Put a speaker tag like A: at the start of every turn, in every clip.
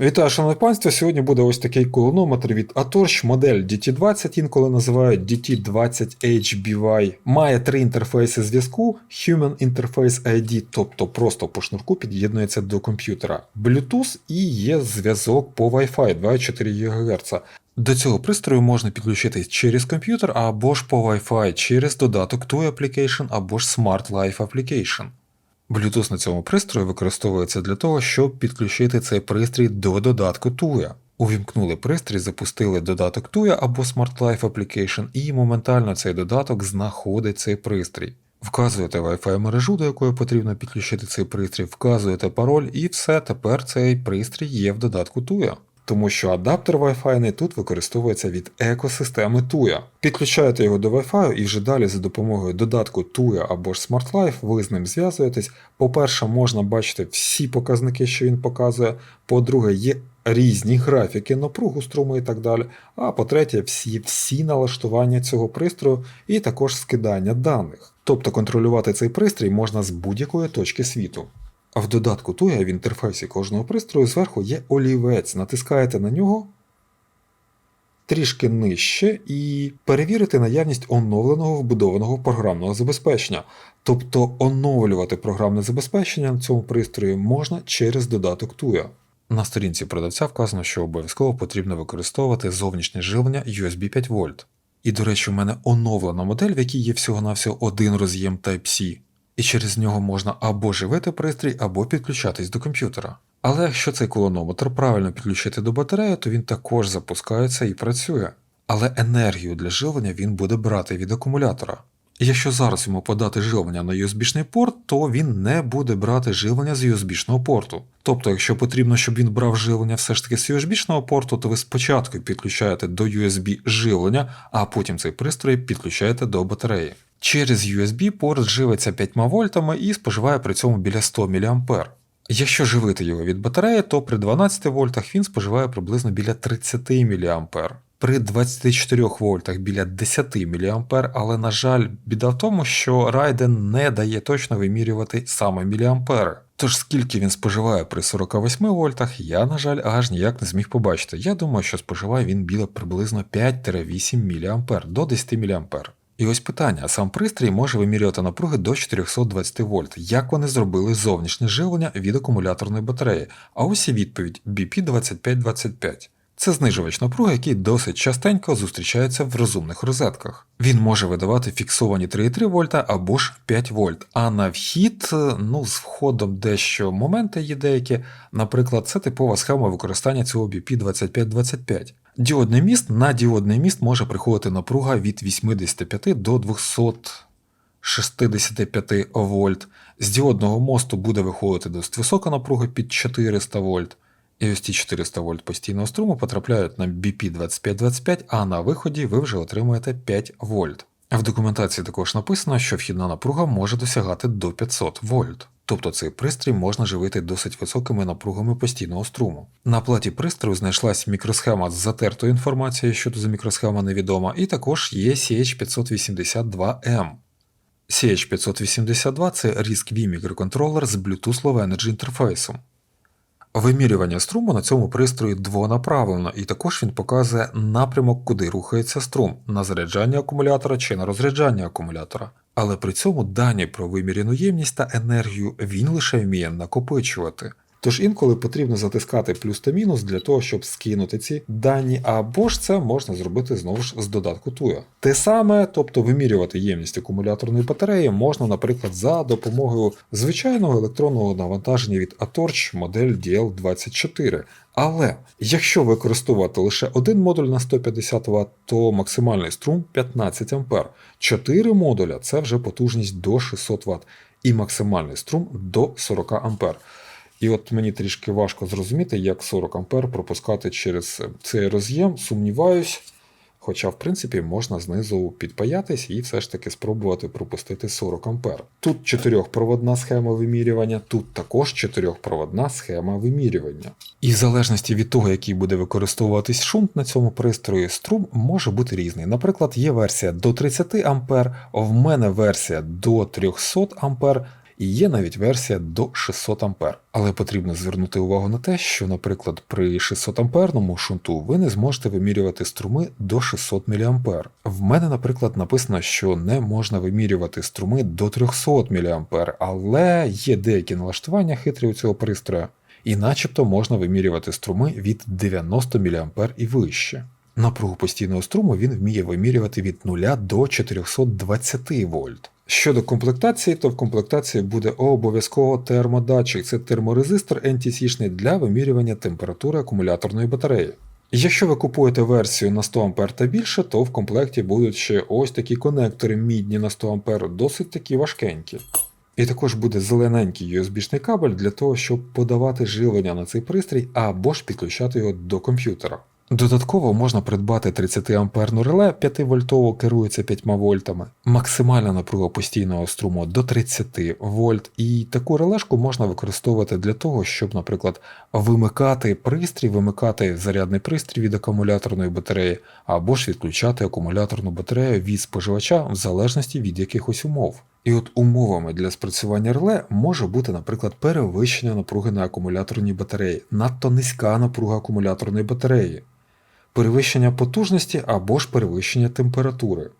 A: Вітаю, шановне панство. Сьогодні буде ось такий кулонометр від Atorch, модель DT20, інколи називають DT20HBY. Має три інтерфейси зв'язку: Human Interface ID, тобто просто по шнурку під'єднується до комп'ютера, Bluetooth і є зв'язок по Wi-Fi 2,4 ГГц. До цього пристрою можна підключитись через комп'ютер або ж по Wi-Fi через додаток TUI Application або ж Smart Life Application. Bluetooth на цьому пристрої використовується для того, щоб підключити цей пристрій до додатку TUIA. Увімкнули пристрій, запустили додаток TUIA або Smart Life Application, і моментально цей додаток знаходить цей пристрій. Вказуєте Wi-Fi мережу, до якої потрібно підключити цей пристрій, вказуєте пароль, і все, тепер цей пристрій є в додатку TUIA. Тому що адаптер Wi-Fi тут використовується від екосистеми TUIA. Підключаєте його до Wi-Fi і вже далі за допомогою додатку TUIA або ж Smart Life ви з ним зв'язуєтесь. По-перше, можна бачити всі показники, що він показує. По-друге, є різні графіки напругу струму і так далі. А по-третє, всі, всі налаштування цього пристрою і також скидання даних. Тобто контролювати цей пристрій можна з будь-якої точки світу. А в додатку TUIA в інтерфейсі кожного пристрою зверху є олівець. Натискаєте на нього трішки нижче і перевірити наявність оновленого вбудованого програмного забезпечення. Тобто оновлювати програмне забезпечення на цьому пристрої можна через додаток TUIA. На сторінці продавця вказано, що обов'язково потрібно використовувати зовнішнє живлення USB 5 В. І, до речі, у мене оновлена модель, в якій є всього-навсього один роз'єм Type-C і через нього можна або живити пристрій, або підключатись до комп'ютера. Але якщо цей кулонометр правильно підключити до батареї, то він також запускається і працює. Але енергію для живлення він буде брати від акумулятора. Якщо зараз йому подати живлення на USB-шний порт, то він не буде брати живлення з USB-шного порту. Тобто, якщо потрібно, щоб він брав живлення все ж таки з USB-шного порту, то ви спочатку підключаєте до USB живлення, а потім цей пристрій підключаєте до батареї. Через USB порт живиться 5 вольтами і споживає при цьому біля 100 мА. Якщо живити його від батареї, то при 12 вольтах він споживає приблизно біля 30 мА. При 24 вольтах біля 10 мА, але, на жаль, біда в тому, що Raiden не дає точно вимірювати саме міліампери. Тож скільки він споживає при 48 вольтах, я, на жаль, аж ніяк не зміг побачити. Я думаю, що споживає він біля приблизно 5-8 мА до 10 мА. І ось питання: сам пристрій може вимірювати напруги до 420 вольт. Як вони зробили зовнішнє живлення від акумуляторної батареї? А ось і відповідь BP2525. Це знижувач напруги, який досить частенько зустрічається в розумних розетках. Він може видавати фіксовані 3,3 вольта або ж 5 вольт. А на вхід, ну, з входом дещо моменти є деякі, наприклад, це типова схема використання цього BP2525. Діодний міст на діодний міст може приходити напруга від 85 до 265 вольт. З діодного мосту буде виходити досить висока напруга під 400 вольт. І ось ці 400 вольт постійного струму потрапляють на BP2525, а на виході ви вже отримуєте 5 вольт. В документації також написано, що вхідна напруга може досягати до 500 вольт. Тобто цей пристрій можна живити досить високими напругами постійного струму. На платі пристрою знайшлась мікросхема з затертою інформацією, що за мікросхема невідома, і також є CH582M. CH582 це RISC-V мікроконтролер з Bluetooth Low Energy інтерфейсом. Вимірювання струму на цьому пристрої двонаправлено, і також він показує напрямок, куди рухається струм на заряджання акумулятора чи на розряджання акумулятора. Але при цьому дані про виміряну ємність та енергію він лише вміє накопичувати. Тож інколи потрібно затискати плюс та мінус для того, щоб скинути ці дані, або ж це можна зробити знову ж з додатку TUIA. Те саме, тобто вимірювати ємність акумуляторної батареї, можна, наприклад, за допомогою звичайного електронного навантаження від Atorch модель DL24. Але якщо використовувати лише один модуль на 150 Вт, то максимальний струм 15 А. 4 модуля це вже потужність до 600 Вт, і максимальний струм до 40 А. І от мені трішки важко зрозуміти, як 40 А пропускати через цей роз'єм. Сумніваюсь. Хоча, в принципі, можна знизу підпаятись і все ж таки спробувати пропустити 40 А. Тут чотирьохпроводна схема вимірювання, тут також чотирьохпроводна схема вимірювання. І в залежності від того, який буде використовуватись шунт на цьому пристрої, струм може бути різний. Наприклад, є версія до 30 А, в мене версія до 300 А. і є навіть версія до 600 А. Але потрібно звернути увагу на те, що, наприклад, при 600 амперному шунту ви не зможете вимірювати струми до 600 мА. В мене, наприклад, написано, що не можна вимірювати струми до 300 мА, але є деякі налаштування хитрі у цього пристрою, і начебто можна вимірювати струми від 90 мА і вище. Напругу постійного струму він вміє вимірювати від 0 до 420 вольт. Щодо комплектації, то в комплектації буде обов'язково термодатчик. Це терморезистор NTC для вимірювання температури акумуляторної батареї. Якщо ви купуєте версію на 100 А та більше, то в комплекті будуть ще ось такі конектори мідні на 100 А, досить такі важкенькі. І також буде зелененький USB-шний кабель для того, щоб подавати живлення на цей пристрій або ж підключати його до комп'ютера. Додатково можна придбати 30 амперну реле 5 вольтово керується 5 вольтами, максимальна напруга постійного струму до 30 вольт, і таку релешку можна використовувати для того, щоб, наприклад, вимикати пристрій, вимикати зарядний пристрій від акумуляторної батареї, або ж відключати акумуляторну батарею від споживача в залежності від якихось умов. І от умовами для спрацювання реле може бути, наприклад, перевищення напруги на акумуляторній батареї, надто низька напруга акумуляторної батареї, перевищення потужності або ж перевищення температури.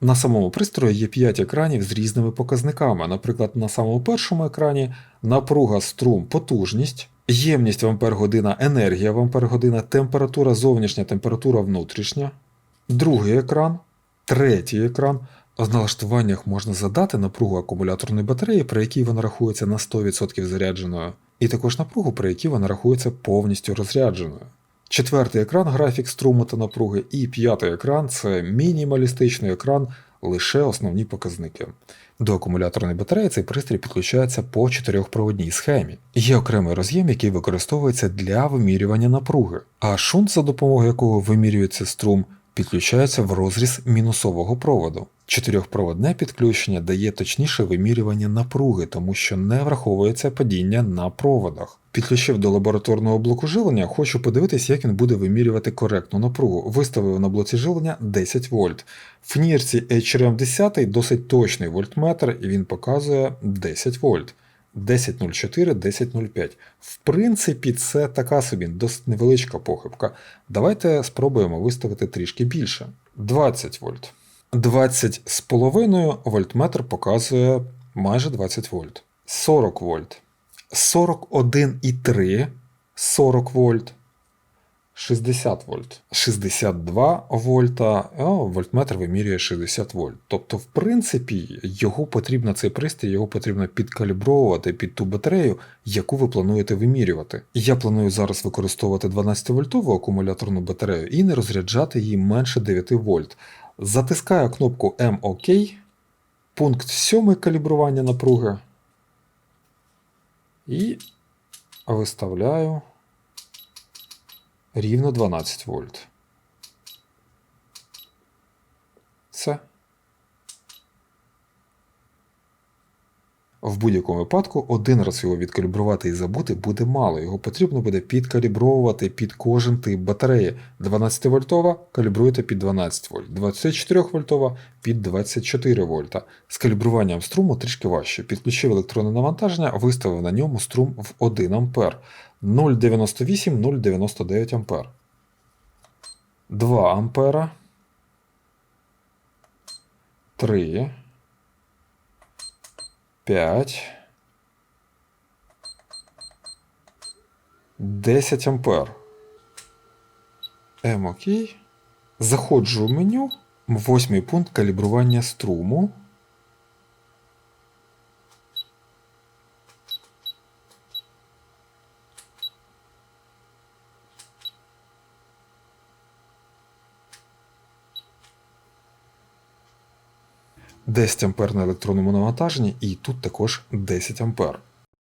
A: На самому пристрої є 5 екранів з різними показниками. Наприклад, на самому першому екрані напруга, струм, потужність, ємність в ампер-година, енергія в ампер-година, температура зовнішня, температура внутрішня, другий екран, третій екран. В налаштуваннях можна задати напругу акумуляторної батареї, при якій вона рахується на 100% зарядженою, і також напругу, при якій вона рахується повністю розрядженою. Четвертий екран графік струму та напруги, і п'ятий екран це мінімалістичний екран, лише основні показники. До акумуляторної батареї цей пристрій підключається по чотирьохпроводній схемі. Є окремий роз'єм, який використовується для вимірювання напруги, а шунт, за допомогою якого вимірюється струм, підключається в розріз мінусового проводу. Чотирьохпроводне підключення дає точніше вимірювання напруги, тому що не враховується падіння на проводах. Підключив до лабораторного блоку живлення, хочу подивитись, як він буде вимірювати коректну напругу. Виставив на блоці живлення 10 вольт. В нірці HRM 10 досить точний вольтметр, і він показує 10 вольт. 10.04, 10.05. В принципі, це така собі досить невеличка похибка. Давайте спробуємо виставити трішки більше. 20 вольт. 20,5 вольтметр показує майже 20 вольт. 40 вольт. 41,3 40 вольт. 60 вольт. 62 вольта, а вольтметр вимірює 60 вольт. Тобто, в принципі, його потрібно цей пристрій, його потрібно підкалібровувати під ту батарею, яку ви плануєте вимірювати. Я планую зараз використовувати 12-вольтову акумуляторну батарею і не розряджати її менше 9 вольт. Затискаю кнопку МОК, пункт 7 калібрування напруги. І виставляю рівно 12 вольт. Все. В будь-якому випадку один раз його відкалібрувати і забути буде мало. Його потрібно буде підкалібровувати під кожен тип батареї. 12 вольтова калібруєте під 12 вольт, 24 вольтова під 24 вольта. З калібруванням струму трішки важче. Підключив електронне навантаження, виставив на ньому струм в 1 ампер. 0,98 0,99 ампер. 2 ампера. 3. 5. 10 ампер. М окей. Заходжу в меню. Восьмий пункт калібрування струму. Десять ампер на електронному навантаженні, і тут також 10 ампер.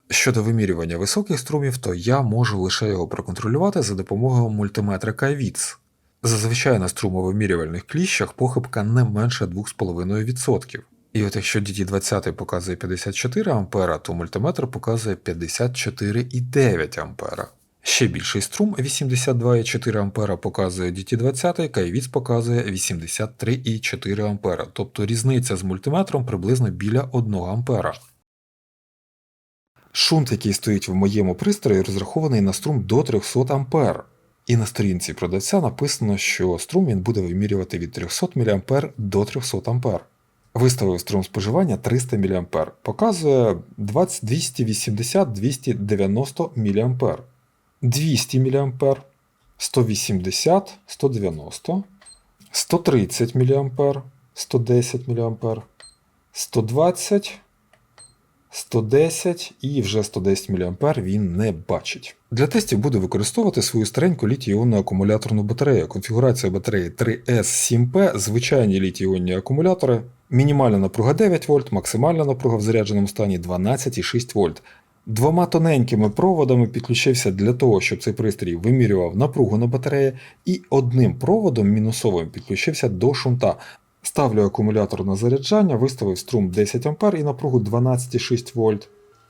A: Щодо вимірювання високих струмів, то я можу лише його проконтролювати за допомогою мультиметрика VITS. Зазвичай на струмовимірювальних кліщах похибка не менше 2,5%. І от якщо DT20 показує 54 А, то мультиметр показує 54,9 А. Ще більший струм 82,4 А показує DT20, Кайвіц показує 83,4 А, тобто різниця з мультиметром приблизно біля 1 А. Шунт, який стоїть в моєму пристрої, розрахований на струм до 300 А. І на сторінці продавця написано, що струм він буде вимірювати від 300 мА до 300 А. Виставив струм споживання 300 мА. Показує 280-290 мА. 200 мА, 180, 190, 130 мА, 110 мА, 120, 110 і вже 110 мА він не бачить. Для тестів буду використовувати свою стареньку літій-іонну акумуляторну батарею. Конфігурація батареї 3S7P, звичайні літій-іонні акумулятори, мінімальна напруга 9 вольт, максимальна напруга в зарядженому стані 12,6 вольт. Двома тоненькими проводами підключився для того, щоб цей пристрій вимірював напругу на батареї, і одним проводом мінусовим підключився до шунта. Ставлю акумулятор на заряджання, виставив струм 10 А і напругу 12,6 В.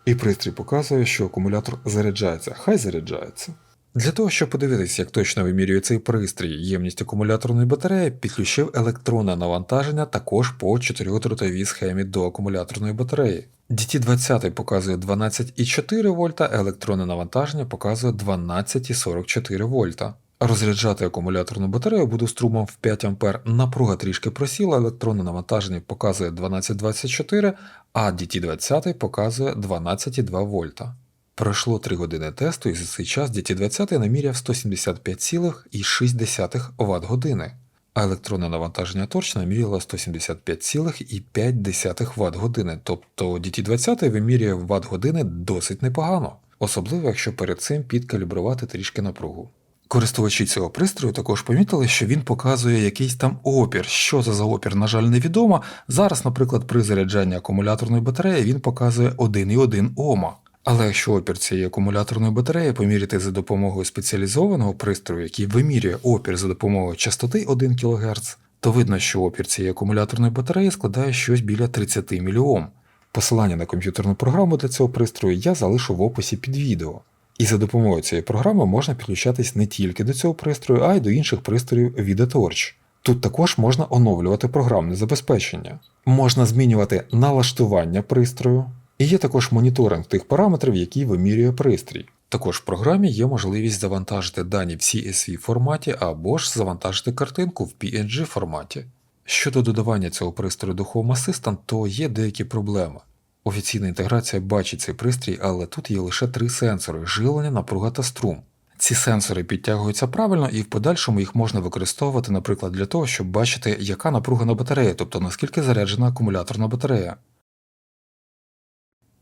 A: І пристрій показує, що акумулятор заряджається. Хай заряджається. Для того, щоб подивитися, як точно вимірює цей пристрій ємність акумуляторної батареї, підключив електронне навантаження також по 4-дротовій схемі до акумуляторної батареї. DT20 показує 12,4 вольта, електронне навантаження показує 12,44 вольта. Розряджати акумуляторну батарею буду струмом в 5 А. Напруга трішки просіла, електронне навантаження показує 12,24, а DT20 показує 12,2 вольта. Пройшло 3 години тесту, і за цей час DT20 наміряв 175,6 Вт години, а електронне навантаження торч наміряло 175,5 Вт години, тобто DT20 вимірює Вт години досить непогано, особливо якщо перед цим підкалібрувати трішки напругу. Користувачі цього пристрою також помітили, що він показує якийсь там опір. Що це за опір, на жаль, невідомо. Зараз, наприклад, при заряджанні акумуляторної батареї він показує 1,1 Ома. Але якщо опір цієї акумуляторної батареї поміряти за допомогою спеціалізованого пристрою, який вимірює опір за допомогою частоти 1 кГц, то видно, що опір цієї акумуляторної батареї складає щось біля 30 мільйом. Посилання на комп'ютерну програму для цього пристрою я залишу в описі під відео. І за допомогою цієї програми можна підключатись не тільки до цього пристрою, а й до інших пристроїв від Torch. Тут також можна оновлювати програмне забезпечення, можна змінювати налаштування пристрою, і є також моніторинг тих параметрів, які вимірює пристрій. Також в програмі є можливість завантажити дані в CSV форматі або ж завантажити картинку в PNG форматі. Щодо додавання цього пристрою до Home Assistant, то є деякі проблеми. Офіційна інтеграція бачить цей пристрій, але тут є лише три сенсори живлення, напруга та струм. Ці сенсори підтягуються правильно і в подальшому їх можна використовувати, наприклад, для того, щоб бачити, яка напруга на батареї, тобто наскільки заряджена акумуляторна батарея.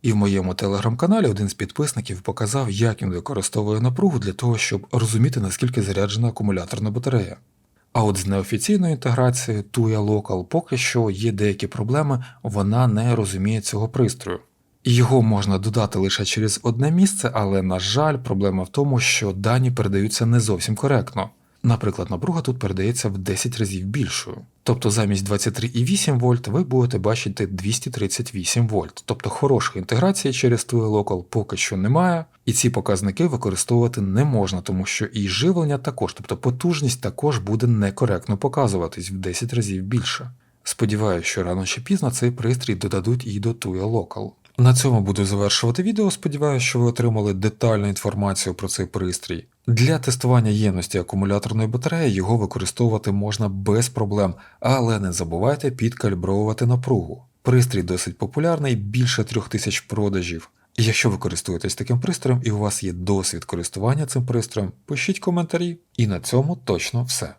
A: І в моєму телеграм-каналі один з підписників показав, як він використовує напругу для того, щоб розуміти, наскільки заряджена акумуляторна батарея. А от з неофіційною інтеграцією Tuya Local поки що є деякі проблеми, вона не розуміє цього пристрою. Його можна додати лише через одне місце, але, на жаль, проблема в тому, що дані передаються не зовсім коректно. Наприклад, напруга тут передається в 10 разів більшою. Тобто замість 23,8 вольт ви будете бачити 238 вольт. Тобто хорошої інтеграції через Tuya Local поки що немає, і ці показники використовувати не можна, тому що і живлення також, тобто потужність також буде некоректно показуватись в 10 разів більше. Сподіваюся, що рано чи пізно цей пристрій додадуть і до Tuya Local. На цьому буду завершувати відео. Сподіваюся, що ви отримали детальну інформацію про цей пристрій. Для тестування ємності акумуляторної батареї його використовувати можна без проблем, але не забувайте підкалібровувати напругу. Пристрій досить популярний, більше 3000 продажів. І якщо ви користуєтесь таким пристроєм і у вас є досвід користування цим пристроєм, пишіть коментарі. І на цьому точно все.